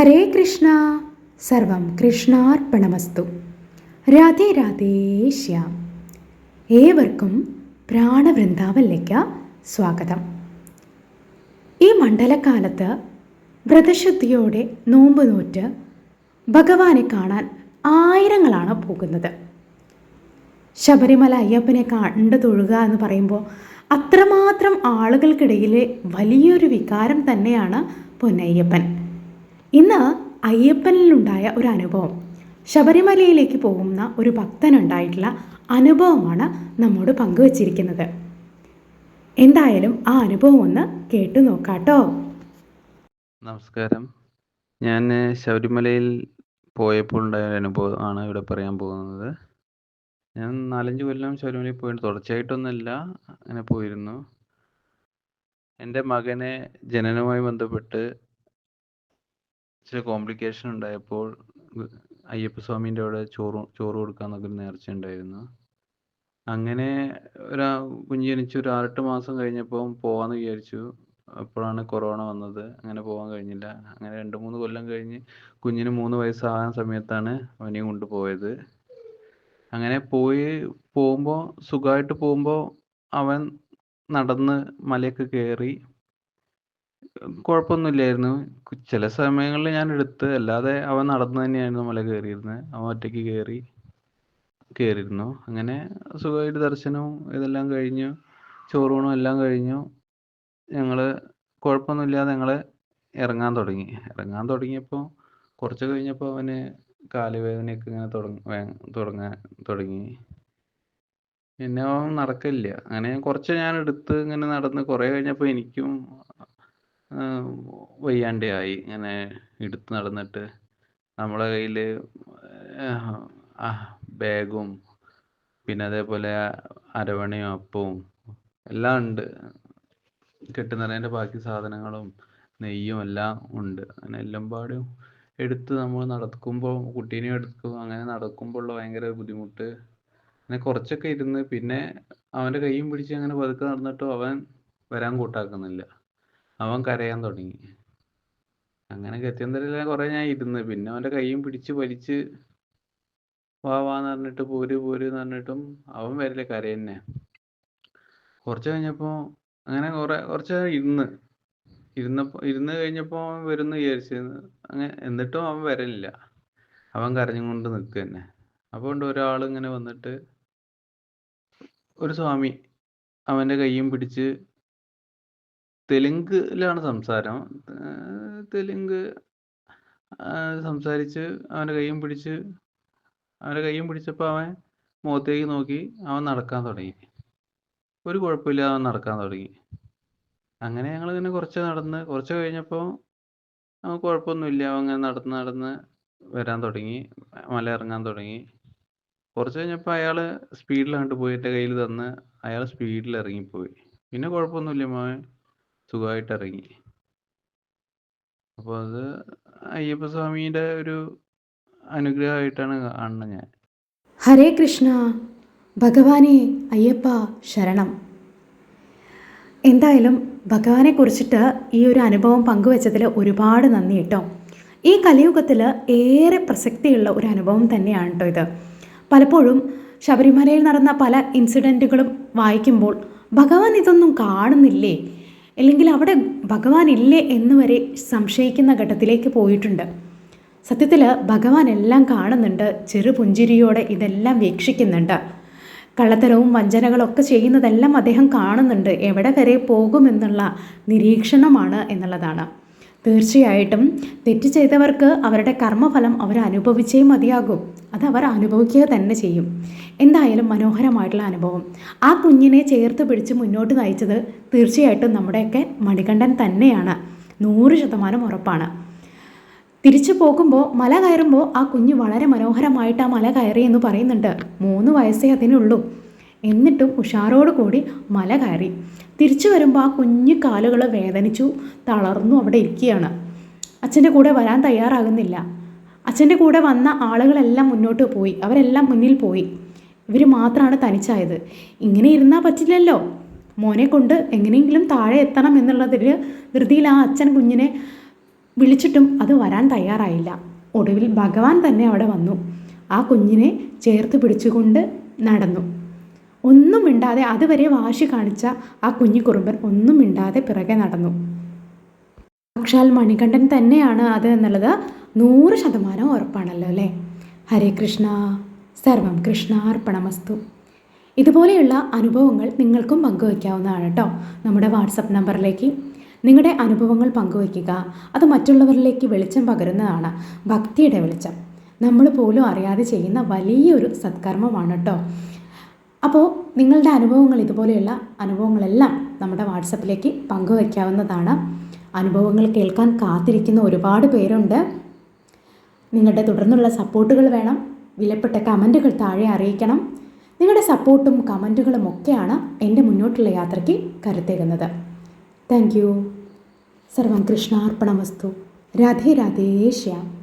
ഹരേ കൃഷ്ണ. സർവം കൃഷ്ണാർപ്പണമസ്തു. രാധേ രാധേ ശ്യാം. ഏവർക്കും പ്രാണവൃന്ദാവനിലേക്ക് സ്വാഗതം. ഈ മണ്ഡലകാലത്ത് വ്രതശുദ്ധിയോടെ നോമ്പ് നോറ്റ് ഭഗവാനെ കാണാൻ ആയിരങ്ങളാണ് പോകുന്നത്. ശബരിമല അയ്യപ്പനെ കണ്ടു തൊഴുക എന്ന് പറയുമ്പോൾ അത്രമാത്രം ആളുകൾക്കിടയിലെ വലിയൊരു വികാരം തന്നെയാണ് പൊന്നയ്യപ്പൻ. ഇന്ന് അയ്യപ്പനിലുണ്ടായ ഒരു അനുഭവം. ശബരിമലയിലേക്ക് പോകുന്ന ഒരു ഭക്തനുണ്ടായിട്ടുള്ള അനുഭവമാണ് നമ്മോട് പങ്കുവച്ചിരിക്കുന്നത്. എന്തായാലും ആ അനുഭവം ഒന്ന് കേട്ടു നോക്കാട്ടോ. നമസ്കാരം. ഞാൻ ശബരിമലയിൽ പോയപ്പോൾ ഉണ്ടായ അനുഭവമാണ് ഇവിടെ പറയാൻ പോകുന്നത്. ഞാൻ നാലഞ്ച് കൊല്ലം ശബരിമലയിൽ പോയിട്ട് തുടർച്ചയായിട്ടൊന്നുമല്ല അങ്ങനെ പോയിരുന്നു. എന്റെ മകനെ ജനനവുമായി ബന്ധപ്പെട്ട് ചില കോംപ്ലിക്കേഷൻ ഉണ്ടായപ്പോൾ അയ്യപ്പ അയ്യപ്പസ്വാമീന്റെ അവിടെ ചോറ് ചോറ് കൊടുക്കാന്നൊക്കെ ഒരു നേർച്ച ഉണ്ടായിരുന്നു. അങ്ങനെ ഒരു കുഞ്ഞ് ജനിച്ച് ഒരു ആറെട്ട് മാസം കഴിഞ്ഞപ്പോൾ പോവാന്ന് വിചാരിച്ചു. അപ്പോഴാണ് കൊറോണ വന്നത്. അങ്ങനെ പോകാൻ കഴിഞ്ഞില്ല. അങ്ങനെ രണ്ട് മൂന്ന് കൊല്ലം കഴിഞ്ഞ് കുഞ്ഞിന് മൂന്ന് വയസ്സാകാൻ സമയത്താണ് അവനെയും കൊണ്ട് പോയത്. അങ്ങനെ പോയി പോകുമ്പോൾ സുഖമായിട്ട് പോകുമ്പോൾ അവൻ നടന്ന് മലയൊക്കെ കയറി കുഴപ്പമൊന്നുമില്ലായിരുന്നു. ചില സമയങ്ങളിൽ ഞാൻ എടുത്ത് അല്ലാതെ അവൻ നടന്നു തന്നെയായിരുന്നു മല കയറിയിരുന്നത് അവൻ ഒറ്റയ്ക്ക് കയറി കയറിയിരുന്നു. അങ്ങനെ സുഖമായിട്ട് ദർശനവും ഇതെല്ലാം കഴിഞ്ഞു. ചോറൂണും എല്ലാം കഴിഞ്ഞു. ഞങ്ങൾ കുഴപ്പമൊന്നുമില്ലാതെ ഞങ്ങൾ ഇറങ്ങാൻ തുടങ്ങി. ഇറങ്ങാൻ തുടങ്ങിയപ്പോൾ കുറച്ച് കഴിഞ്ഞപ്പോൾ അവന് കാലുവേദനയൊക്കെ ഇങ്ങനെ തുടങ്ങ തുടങ്ങാൻ തുടങ്ങി. പിന്നെ അവൻ നടക്കില്ല. അങ്ങനെ കുറച്ച് ഞാൻ എടുത്ത് ഇങ്ങനെ നടന്ന് കുറേ കഴിഞ്ഞപ്പോൾ എനിക്കും വയ്യാണ്ടായി ഇങ്ങനെ എടുത്ത് നടന്നിട്ട് നമ്മളെ കയ്യിൽ ബാഗും പിന്നെ അതേപോലെ അരവണയും അപ്പവും എല്ലാം ഉണ്ട്. കെട്ടുനിറേന്റെ ബാക്കി സാധനങ്ങളും നെയ്യും എല്ലാം ഉണ്ട്. അങ്ങനെ എല്ലാം പാടും. എടുത്ത് നമ്മൾ നടക്കുമ്പോൾ കുട്ടീനെയും എടുക്കും അങ്ങനെ നടക്കുമ്പോൾ ഉള്ള ഭയങ്കര ബുദ്ധിമുട്ട്. അങ്ങനെ കുറച്ചൊക്കെ ഇരുന്ന് പിന്നെ അവന്റെ കൈയും പിടിച്ച് അങ്ങനെ പതുക്കെ നടന്നിട്ടും അവൻ വരാൻ കൂട്ടാക്കുന്നില്ല. അവൻ കരയാൻ തുടങ്ങി. അങ്ങനെ ഗത്യന്തരമില്ല കുറെ ഞാൻ ഇരുന്ന്. പിന്നെ അവന്റെ കൈയും പിടിച്ച് വലിച്ച് വാ വാന്ന് പറഞ്ഞിട്ട് പോര് പോര് എന്ന് പറഞ്ഞിട്ടും അവൻ വരില്ല കരയന്നെ കുറച്ച് കഴിഞ്ഞപ്പോ അങ്ങനെ കുറെ കുറച്ച് ഇരുന്ന്. ഇരുന്നപ്പോ ഇരുന്ന് കഴിഞ്ഞപ്പോ അവൻ വരുന്നു വിചാരിച്ചു. അങ്ങനെ എന്നിട്ടും അവൻ വരലില്ല. അവൻ കരഞ്ഞുകൊണ്ട് നിൽക്കുക തന്നെ അപ്പോൾ ഉണ്ട് ഒരാൾ ഇങ്ങനെ വന്നിട്ട് ഒരു സ്വാമി അവന്റെ കൈയും പിടിച്ച് തെലുങ്കിലാണ് സംസാരം. തെലുങ്ക് സംസാരിച്ച് അവന്റെ കയ്യും പിടിച്ച് അവന്റെ കയ്യും പിടിച്ചപ്പോൾ അവൻ മുഖത്തേക്ക് നോക്കി അവൻ നടക്കാൻ തുടങ്ങി. ഒരു കുഴപ്പമില്ല അവൻ നടക്കാൻ തുടങ്ങി. അങ്ങനെ ഞങ്ങൾ ഇങ്ങനെ കുറച്ച് നടന്ന് കുറച്ച് കഴിഞ്ഞപ്പോൾ അവൻ കുഴപ്പമൊന്നുമില്ല അവൻ ഇങ്ങനെ നടന്ന് നടന്ന് വരാൻ തുടങ്ങി മല ഇറങ്ങാൻ തുടങ്ങി. കുറച്ച് കഴിഞ്ഞപ്പോൾ അയാൾ സ്പീഡിലാണ്ട് പോയി എന്റെ കയ്യിൽ തന്ന് അയാൾ സ്പീഡിൽ ഇറങ്ങിപ്പോയി. പിന്നെ കുഴപ്പമൊന്നുമില്ല മോൻ സുഖമായിട്ട് ഇറങ്ങി അപ്പോൾ അത് അയ്യപ്പസ്വാമിയുടെ ഒരു അനുഗ്രഹമായിട്ടാണ് കാണുന്നത് ഞാൻ. ഹരേ കൃഷ്ണ ഭഗവാനെ അയ്യപ്പ ശരണം. എന്തായാലും ഭഗവാനെ കുറിച്ചിട്ട് ഈ ഒരു അനുഭവം പങ്കുവച്ചതിൽ ഒരുപാട് നന്ദി കേട്ടോ. ഈ കലിയുഗത്തിൽ ഏറെ പ്രസക്തിയുള്ള ഒരു അനുഭവം തന്നെയാണ് കേട്ടോ ഇത്. പലപ്പോഴും ശബരിമലയിൽ നടന്ന പല ഇൻസിഡന്റുകളും വായിക്കുമ്പോൾ ഭഗവാൻ ഇതൊന്നും കാണുന്നില്ലേ? അല്ലെങ്കിൽ അവിടെ ഭഗവാൻ ഇല്ലേ എന്ന് വരെ സംശയിക്കുന്ന ഘട്ടത്തിലേക്ക് പോയിട്ടുണ്ട്. സത്യത്തിൽ ഭഗവാൻ എല്ലാം കാണുന്നുണ്ട്. ചെറു പുഞ്ചിരിയോടെ ഇതെല്ലാം വീക്ഷിക്കുന്നുണ്ട്. കള്ളത്തരവും വഞ്ചനകളൊക്കെ ചെയ്യുന്നതെല്ലാം അദ്ദേഹം കാണുന്നുണ്ട്. എവിടെ വരെ പോകുമെന്നുള്ള നിരീക്ഷണമാണ് എന്നുള്ളതാണ്. തീർച്ചയായിട്ടും തെറ്റ് ചെയ്തവർക്ക് അവരുടെ കർമ്മഫലം അവരനുഭവിച്ചേ മതിയാകും. അത് അവർ അനുഭവിക്കുക തന്നെ ചെയ്യും. എന്തായാലും മനോഹരമായിട്ടുള്ള അനുഭവം. ആ കുഞ്ഞിനെ ചേർത്ത് പിടിച്ച് മുന്നോട്ട് നയിച്ചത് തീർച്ചയായിട്ടും നമ്മുടെയൊക്കെ മണികണ്ഠൻ തന്നെയാണ്. നൂറ് ശതമാനം ഉറപ്പാണ്. തിരിച്ചു പോകുമ്പോൾ മല കയറുമ്പോൾ ആ കുഞ്ഞ് വളരെ മനോഹരമായിട്ട് ആ മല കയറി എന്ന് പറയുന്നുണ്ട്. മൂന്ന് വയസ്സേ അതിനുള്ളൂ. എന്നിട്ടും ഉഷാറോട് കൂടി മല കയറി. തിരിച്ചു വരുമ്പോൾ ആ കുഞ്ഞു കാലുകൾ വേദനിച്ചു തളർന്നു അവിടെ ഇരിക്കുകയാണ്. അച്ഛന്റെ കൂടെ വരാൻ തയ്യാറാകുന്നില്ല. അച്ഛന്റെ കൂടെ വന്ന ആളുകളെല്ലാം മുന്നോട്ട് പോയി. അവരെല്ലാം മുന്നിൽ പോയി. ഇവർ മാത്രമാണ് തനിച്ചായത്. ഇങ്ങനെ ഇരുന്നാൽ പറ്റില്ലല്ലോ. മോനെ കൊണ്ട് എങ്ങനെയെങ്കിലും താഴെ എത്തണം എന്നുള്ളതിൽ ധൃതിയിൽ ആ അച്ഛൻ കുഞ്ഞിനെ വിളിച്ചിട്ടും അത് വരാൻ തയ്യാറായില്ല. ഒടുവിൽ ഭഗവാൻ തന്നെ അവിടെ വന്നു. ആ കുഞ്ഞിനെ ചേർത്ത് പിടിച്ചുകൊണ്ട് നടന്നു. ഒന്നും മിണ്ടാതെ അതുവരെ വാശി കാണിച്ച ആ കുഞ്ഞു കുറുമ്പൻ ഒന്നും മിണ്ടാതെ പിറകെ നടന്നു. സാക്ഷാൽ മണികണ്ഠൻ തന്നെയാണ് അത് എന്നുള്ളത് നൂറ് ശതമാനം ഉറപ്പാണല്ലോ അല്ലേ? ഹരേ കൃഷ്ണ സർവം കൃഷ്ണാർപ്പണമസ്തു ഇതുപോലെയുള്ള അനുഭവങ്ങൾ നിങ്ങൾക്കും പങ്കുവയ്ക്കാവുന്നതാണ് കേട്ടോ നമ്മുടെ വാട്സപ്പ് നമ്പറിലേക്ക്. നിങ്ങളുടെ അനുഭവങ്ങൾ പങ്കുവയ്ക്കുക അത് മറ്റുള്ളവരിലേക്ക് വെളിച്ചം പകരുന്നതാണ് ഭക്തിയുടെ വെളിച്ചം. നമ്മൾ പോലും അറിയാതെ ചെയ്യുന്ന വലിയൊരു സത്കർമ്മമാണ് കേട്ടോ. അപ്പോൾ നിങ്ങളുടെ അനുഭവങ്ങൾ ഇതുപോലെയുള്ള അനുഭവങ്ങളെല്ലാം നമ്മുടെ വാട്സപ്പിലേക്ക് പങ്കുവയ്ക്കാവുന്നതാണ്. അനുഭവങ്ങൾ കേൾക്കാൻ കാത്തിരിക്കുന്ന ഒരുപാട് പേരുണ്ട്. നിങ്ങളുടെ തുടർന്നുള്ള സപ്പോർട്ടുകൾ വേണം. വിലപ്പെട്ട കമന്റുകൾ താഴെ അറിയിക്കണം. നിങ്ങളുടെ സപ്പോർട്ടും കമന്റുകളും ഒക്കെയാണ് എന്റെ മുന്നോട്ടുള്ള യാത്രയ്ക്ക് കരുത്തേകുന്നത്. Thank you. സർവം കൃഷ്ണാർപ്പണ വസ്തു. രാധേ രാധേ ശ്യാം.